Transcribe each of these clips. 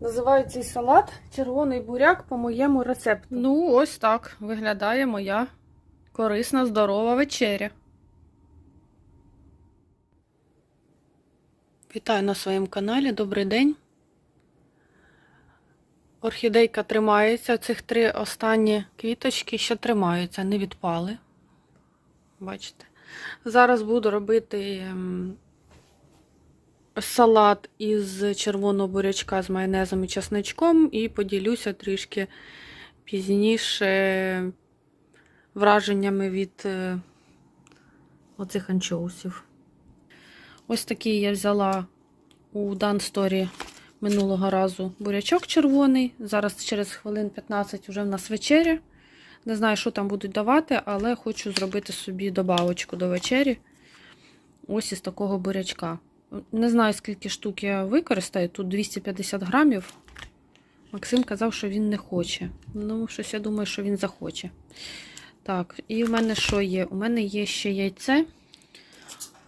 Називаю цей салат червоний буряк по моєму рецепту. Ну, ось так виглядає моя корисна, здорова вечеря. Вітаю на своєму каналі. Добрий день. Орхідейка тримається. Цих три останні квіточки ще тримаються, не відпали. Бачите. Зараз буду робити ем, салат із червоного бурячка з майонезом і чесничком і поділюся трішки пізніше враженнями від е, оцих анчоусів. Ось такий я взяла у Дансторі минулого разу бурячок червоний. Зараз через хвилин 15 вже в нас вечеря. Не знаю, що там будуть давати, але хочу зробити собі добавочку до вечері. Ось із такого бурячка. Не знаю, скільки штук я використаю. Тут 250 грамів. Максим казав, що він не хоче. Ну, щось я думаю, що він захоче. Так, і в мене що є? У мене є ще яйце.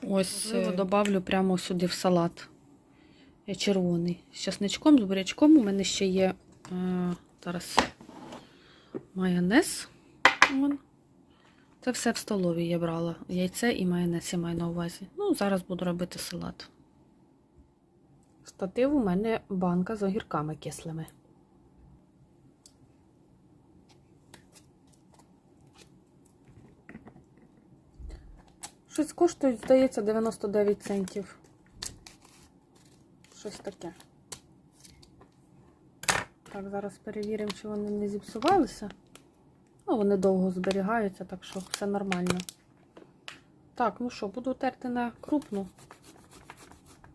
Ось Можливо, добавлю прямо сюди в салат. Е, Червоний. З часничком, з бурячком. У мене ще є е, зараз майонез. Це все в столовій я брала. Яйце і майонез я маю на увазі. Зараз буду робити салат. Штатив у мене банка з огірками кислими. Щось коштують, здається, 99 центів. Щось таке. Так, зараз перевіримо, чи вони не зіпсувалися. Ну, вони довго зберігаються, так що все нормально. Так, ну що, буду терти на крупну.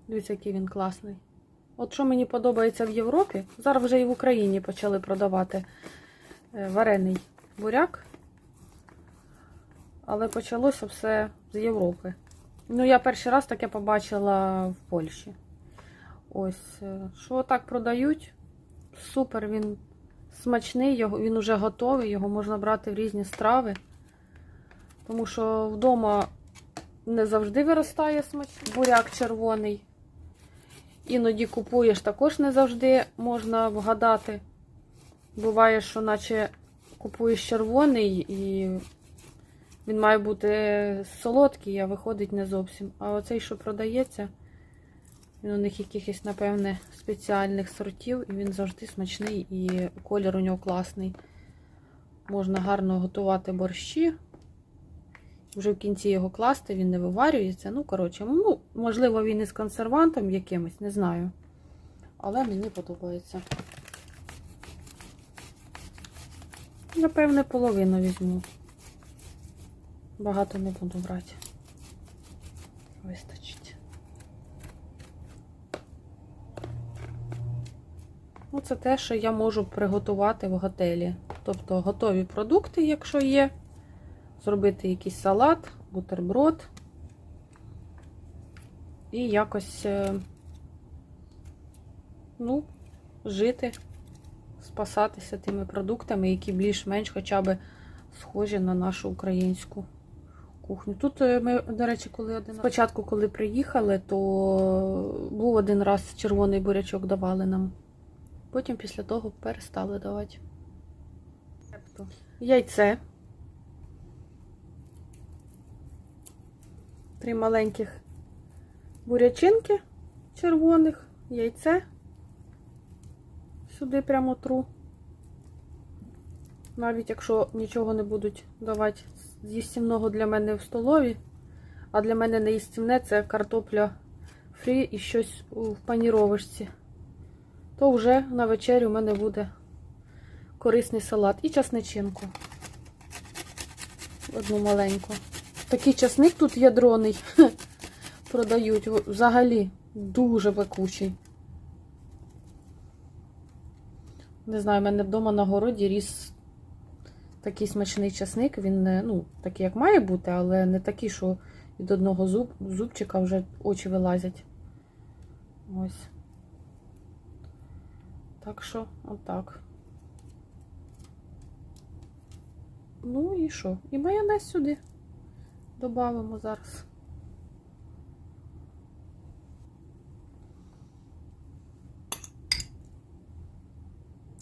Дивіться, який він класний. От що мені подобається в Європі, зараз вже і в Україні почали продавати е, варений буряк. Але почалося все з Європи. Ну, я перший раз таке побачила в Польщі. Ось, е, що так продають. Супер, він смачний, він уже готовий, його можна брати в різні страви. Тому що вдома не завжди виростає смачний. Буряк червоний. Іноді купуєш, також не завжди можна вгадати. Буває, що наче купуєш червоний і він має бути солодкий, а виходить не зовсім. А оцей, що продається, він у них якихось, напевне, спеціальних сортів, і він завжди смачний і колір у нього класний. Можна гарно готувати борщі. Вже в кінці його класти, він не виварюється. Ну, коротше, ну, можливо, він із консервантом якимось, не знаю. Але мені подобається. Напевне, половину візьму. Багато не буду брати. Вистачить. Ну, це те, що я можу приготувати в готелі. Тобто готові продукти, якщо є. Зробити якийсь салат, бутерброд. І якось, е, ну, жити, спасатися тими продуктами, які більш-менш хоча б схожі на нашу українську кухню. Тут е, ми, до речі, коли один спочатку, коли приїхали, то був один раз червоний бурячок давали нам. Потім після того перестали давати. Яйце. Три маленьких бурячинки червоних, яйце. Сюди прямо тру. Навіть якщо нічого не будуть давати з їстівного для мене в столові, а для мене не їстівне це картопля фрі і щось в паніровочці, то вже на вечерю у мене буде корисний салат і часничинку. Одну маленьку. Такий часник тут ядроний продають. Взагалі дуже пекучий. Не знаю, в мене вдома на городі ріс такий смачний часник. Він не, ну, такий, як має бути, але не такий, що від одного зуб, зубчика вже очі вилазять. Ось. Так що, отак. Ну і що? І майонез сюди додамо зараз.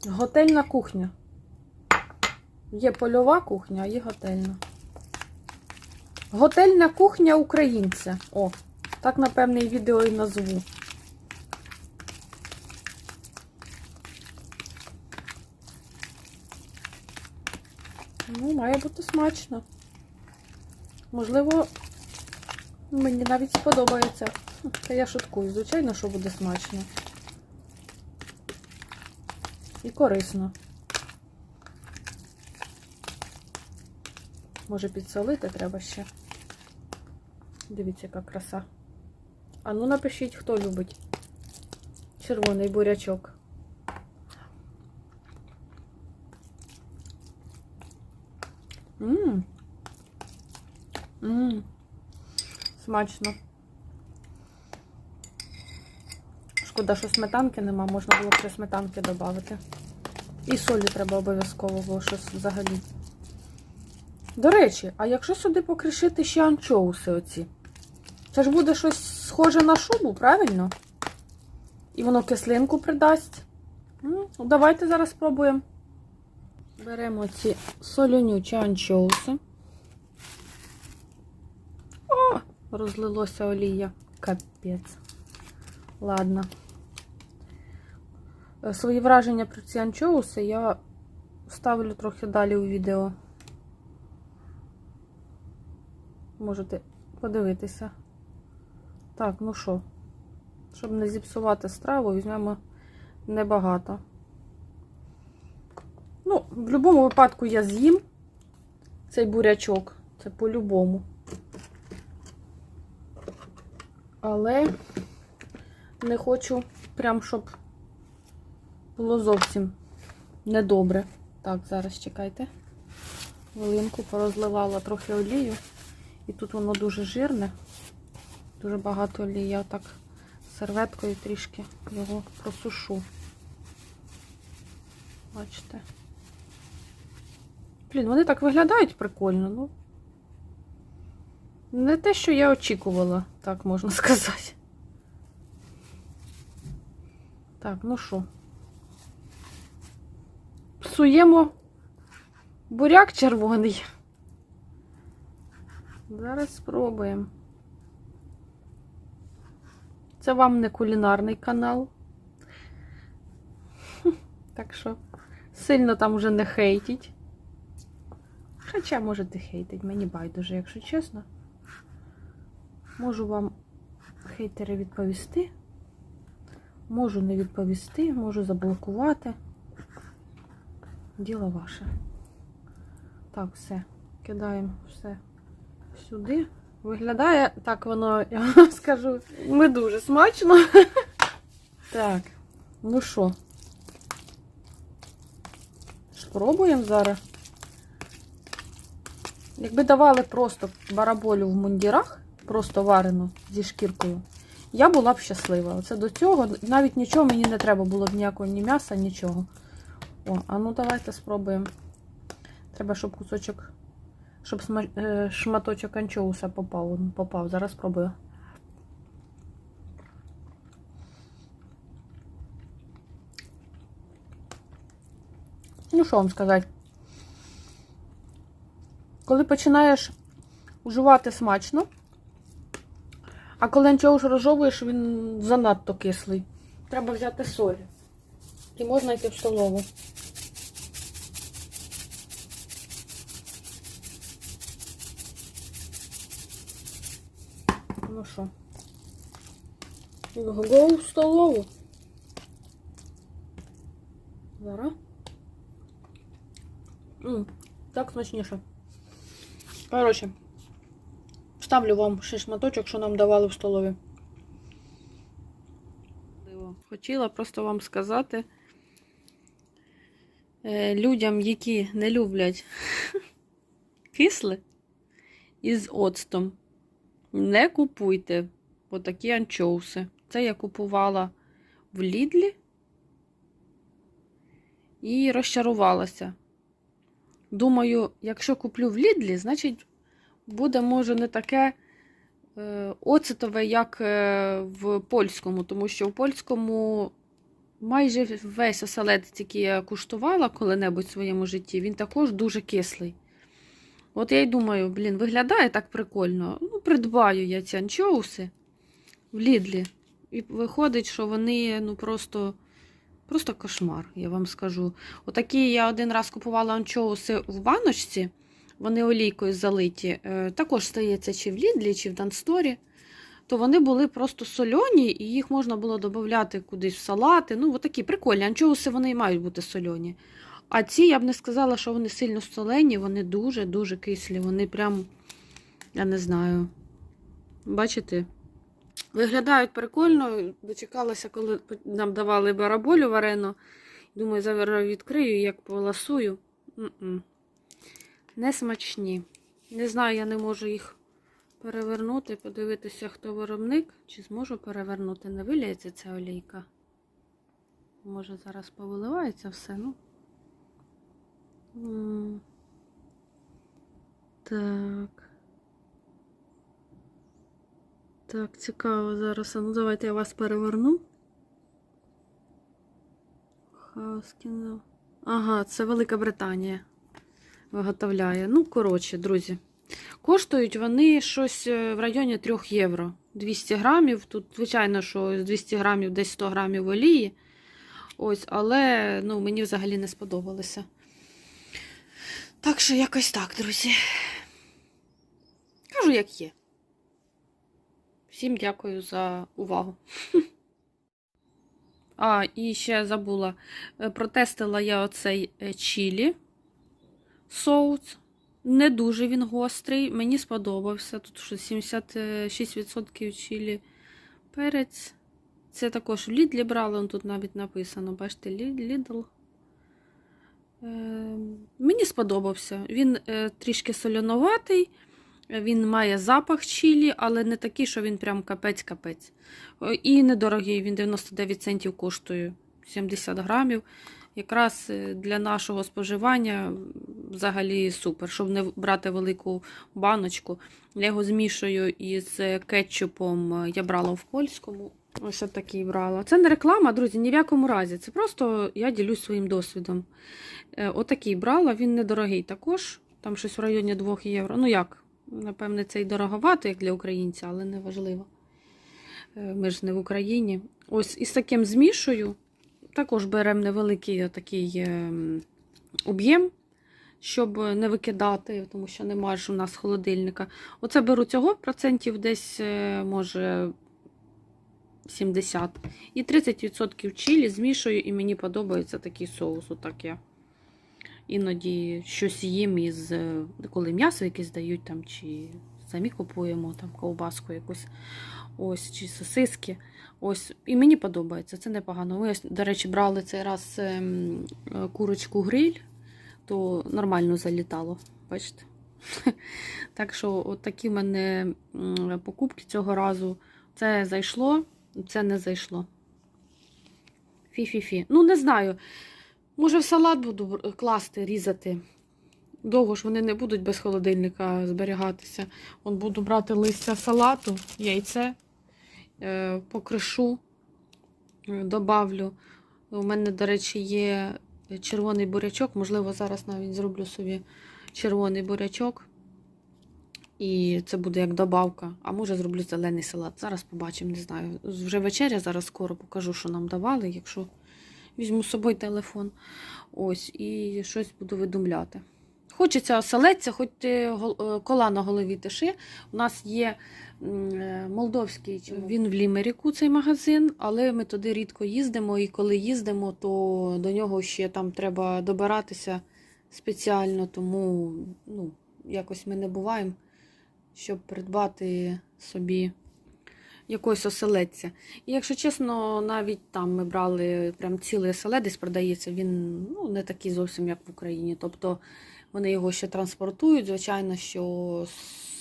Готельна кухня. Є польова кухня, а є готельна. Готельна кухня українця. О, так, напевне, і відео і назву. Ну, має бути смачно. Можливо, мені навіть сподобається. Та я шуткую, звичайно, що буде смачно. І корисно. Може підсолити треба ще. Дивіться, яка краса. А ну напишіть, хто любить червоний бурячок. Ммм. Ммм. Смачно. Шкода, що сметанки нема, можна було б ще сметанки додати. І солі треба обов'язково, бо щось взагалі. До речі, а якщо сюди покришити ще анчоуси оці? Це ж буде щось схоже на шубу, правильно? І воно кислинку придасть. Ну, давайте зараз спробуємо. Беремо ці солонючі анчоуси. О, розлилося олія. Капець. Ладно. Е, Свої враження про ці анчоуси я ставлю трохи далі у відео. Можете подивитися. Так, ну що, щоб не зіпсувати страву, візьмемо небагато. Ну, в будь-якому випадку я з'їм цей бурячок. Це по-любому. Але не хочу прям, щоб було зовсім недобре. Так, зараз чекайте. Хвилинку порозливала трохи олію. І тут воно дуже жирне. Дуже багато олії. Я так серветкою трішки його просушу. Бачите? Блін, вони так виглядають прикольно, ну. Не те, що я очікувала, так можна сказати. Так, ну що? Псуємо буряк червоний. Зараз спробуємо. Це вам не кулінарний канал. Так що сильно там вже не хейтіть. Хоча можете хейтить, мені байдуже, якщо чесно. Можу вам хейтери відповісти. Можу не відповісти, можу заблокувати. Діло ваше. Так, все. Кидаємо все сюди. Виглядає так воно, я вам скажу, не дуже смачно. Так, ну що, спробуємо зараз. Якби давали просто бараболю в мундірах, просто варену зі шкіркою, я була б щаслива. Оце до цього навіть нічого мені не треба було б ніякого ні м'яса, нічого. О, а ну давайте спробуємо. Треба, щоб кусочок, щоб е, шматочок анчоуса попав. попав. Зараз спробую. Ну, що вам сказати? Коли починаєш уживати смачно, а коли анчоус розжовуєш, він занадто кислий. Треба взяти соль. І можна йти в столову. Ну що? Го в столову. Зараз. Так смачніше. Коротше, ставлю вам ще шматочок, що нам давали в столові. Хотіла просто вам сказати е, людям, які не люблять кисле із оцтом, не купуйте отакі анчоуси. Це я купувала в Лідлі і розчарувалася. Думаю, якщо куплю в Лідлі, значить буде, може, не таке е, оцетове, як е, в польському, тому що в польському майже весь оселедець, який я куштувала коли-небудь в своєму житті, він також дуже кислий. От я й думаю, блін, виглядає так прикольно. Ну, придбаю я ці анчоуси в Лідлі. І виходить, що вони ну просто, просто кошмар, я вам скажу. Отакі я один раз купувала анчоуси в баночці, вони олійкою залиті. Е, також стається чи в Лідлі, чи в Дансторі. То вони були просто сольоні, і їх можна було додати кудись в салати. Ну, отакі прикольні. Анчоуси вони і мають бути сольоні. А ці я б не сказала, що вони сильно солені, вони дуже-дуже кислі. Вони прям, я не знаю. Бачите? Виглядають прикольно. Дочекалася, коли нам давали бараболю варену. Думаю, зараз відкрию, як поласую. М-м. Не смачні. Не знаю, я не можу їх перевернути, подивитися, хто виробник. Чи зможу перевернути? Не виляється ця олійка. Може, зараз повиливається все, ну. Так. Так, цікаво зараз. Ну, давайте я вас переверну. Хаускінзел. Ага, це Велика Британія виготовляє. Ну, коротше, друзі. Коштують вони щось е, в районі 3 євро. 200 грамів. Тут, звичайно, що з 200 грамів десь 100 грамів олії. Ось, але ну, мені взагалі не сподобалося. Так що якось так, друзі. Кажу, як є. Всім дякую за увагу. А, і ще забула. Е, Протестила я оцей е, чілі соус. Не дуже він гострий. Мені сподобався. Тут 76% чілі перець. Це також в Лідлі брала, он тут навіть написано. Бачите, Лідл. Е, мені сподобався. Він е, трішки соляноватий. Він має запах чілі, але не такий, що він прям капець-капець. Е, І недорогий, він 99 центів коштує 70 грамів. Якраз е, для нашого споживання взагалі супер. Щоб не брати велику баночку, я його змішую із кетчупом. Я брала в польському. Ось такий брала. Це не реклама, друзі, ні в якому разі. Це просто я ділюсь своїм досвідом. Е, Отакий брала, він недорогий також. Там щось в районі 2 євро. Ну як? Напевне, це і дороговато, як для українця, але не важливо. Е, Ми ж не в Україні. Ось із таким змішую. Також беремо невеликий такий ем, об'єм, щоб не викидати, тому що немає ж у нас холодильника. Оце беру цього процентів десь, е, може, 70. І 30% чилі змішую, і мені подобається такий соус. Отак я іноді щось їм із, е, коли м'ясо якесь дають, там, чи самі купуємо там ковбаску якусь, ось, чи сосиски. Ось, і мені подобається, це непогано. Ми, до речі, брали цей раз ем, курочку гриль, то нормально залітало. Бачите? Так що, от такі в мене покупки цього разу. Це зайшло, це не зайшло. Фі-фі-фі. Ну, не знаю. Може, в салат буду класти, різати. Довго ж вони не будуть без холодильника зберігатися. От буду брати листя салату, яйце, е, покришу, е, добавлю. У мене, до речі, є червоний бурячок. Можливо, зараз навіть зроблю собі червоний бурячок. І це буде як добавка. А може зроблю зелений салат. Зараз побачимо, не знаю. Вже вечеря, зараз скоро покажу, що нам давали, якщо візьму з собою телефон. Ось, і щось буду видумляти. Хочеться оселедця, хоч ти е, кола на голові тиши. У нас є е, молдовський, він в Лімеріку, цей магазин, але ми туди рідко їздимо, і коли їздимо, то до нього ще там треба добиратися спеціально, тому ну, якось ми не буваємо, щоб придбати собі якогось оселедця. І якщо чесно, навіть там ми брали прям цілий оселедець, продається, він ну, не такий зовсім, як в Україні. Тобто вони його ще транспортують. Звичайно, що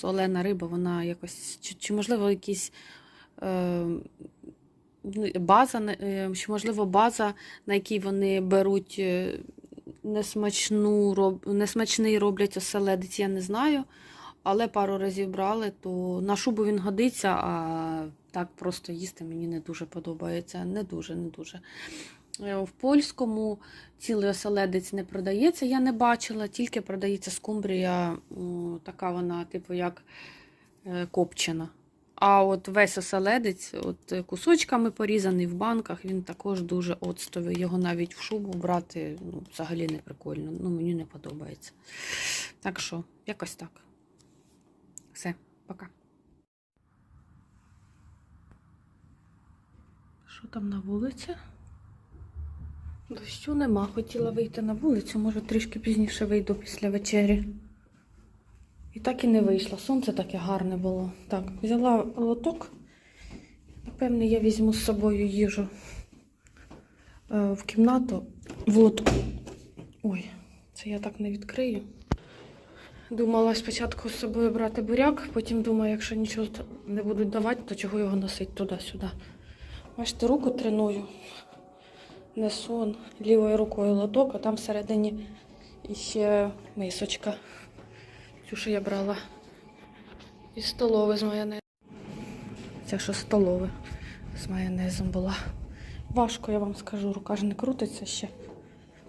солена риба, вона якось, чи, чи можливо, якісь. Е, ну, база, е, чи можливо база, на якій вони беруть е, несмачну, несмачний роблять оселедець, я не знаю. Але пару разів брали, то на шубу він годиться, а так просто їсти мені не дуже подобається. Не дуже, не дуже. Е, В польському цілий оселедець не продається, я не бачила, тільки продається скумбрія, така вона, типу, як е, копчена. А от весь оселедець, от кусочками порізаний в банках, він також дуже оцтовий. Його навіть в шубу брати ну, взагалі не прикольно. Ну, мені не подобається. Так що, якось так. Все, пока. Що там на вулиці? Дощу нема. Хотіла вийти на вулицю, може трішки пізніше вийду після вечері. І так і не вийшла. Сонце таке гарне було. Так, взяла лоток. Напевне, я візьму з собою їжу е, в кімнату в лотку. Ой, це я так не відкрию. Думала спочатку з собою брати буряк, потім думаю, якщо нічого не будуть давати, то чого його носити туди-сюди. Бачите, руку треную. Несу лівою рукою лоток, а там всередині ще мисочка. Цю, що я брала із столови з майонезом. Це що столове з майонезом була. Важко, я вам скажу, рука ж не крутиться ще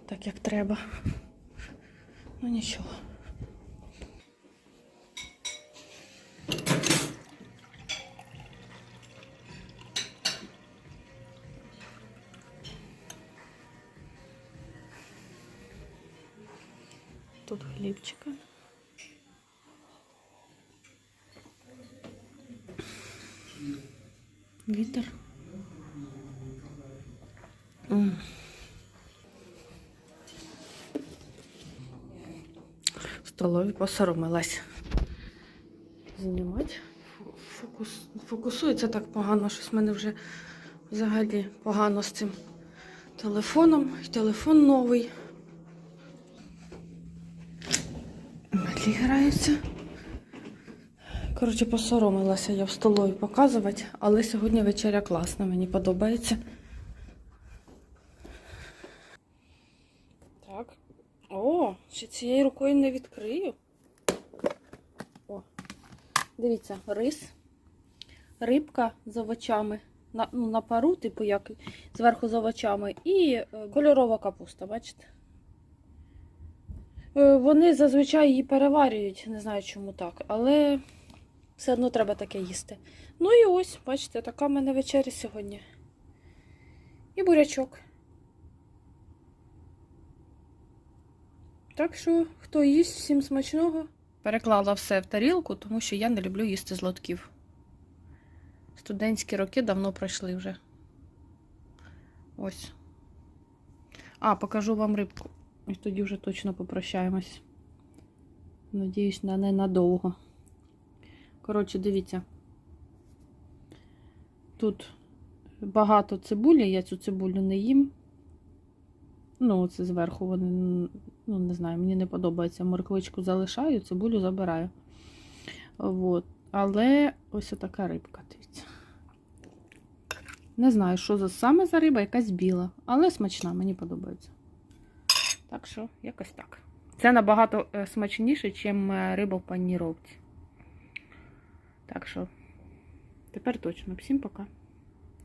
так, як треба. Ну нічого. Тут хлібчика. Вітер. Столові посоромилась. Знімати. Фокус, фокусується так погано, щось в мене вже взагалі погано з цим телефоном. І телефон новий. Малі граються. Коротше, посоромилася я в столові показувати, але сьогодні вечеря класна, мені подобається. Так. О, ще цією рукою не відкрию. О, дивіться, рис, рибка з овочами. На, ну, на пару, типу, як зверху з овочами, і е, кольорова капуста, бачите? Е, Вони зазвичай її переварюють, не знаю чому так, але все одно треба таке їсти. Ну і ось, бачите, така в мене вечеря сьогодні. І бурячок. Так що, хто їсть, всім смачного. Переклала все в тарілку, тому що я не люблю їсти з лотків. Студентські роки давно пройшли вже. Ось. А, покажу вам рибку. І тоді вже точно попрощаємось. Надіюсь, на ненадовго. Коротше, дивіться. Тут багато цибулі, я цю цибулю не їм. Ну, оце зверху вони, ну, не знаю, мені не подобається. Морквичку залишаю, цибулю забираю. От. Але ось така рибка, дивіться. Не знаю, що за саме за риба, якась біла, але смачна, мені подобається. Так що, якось так. Це набагато е, смачніше, ніж риба в паніровці. Так що, тепер точно. Всім пока.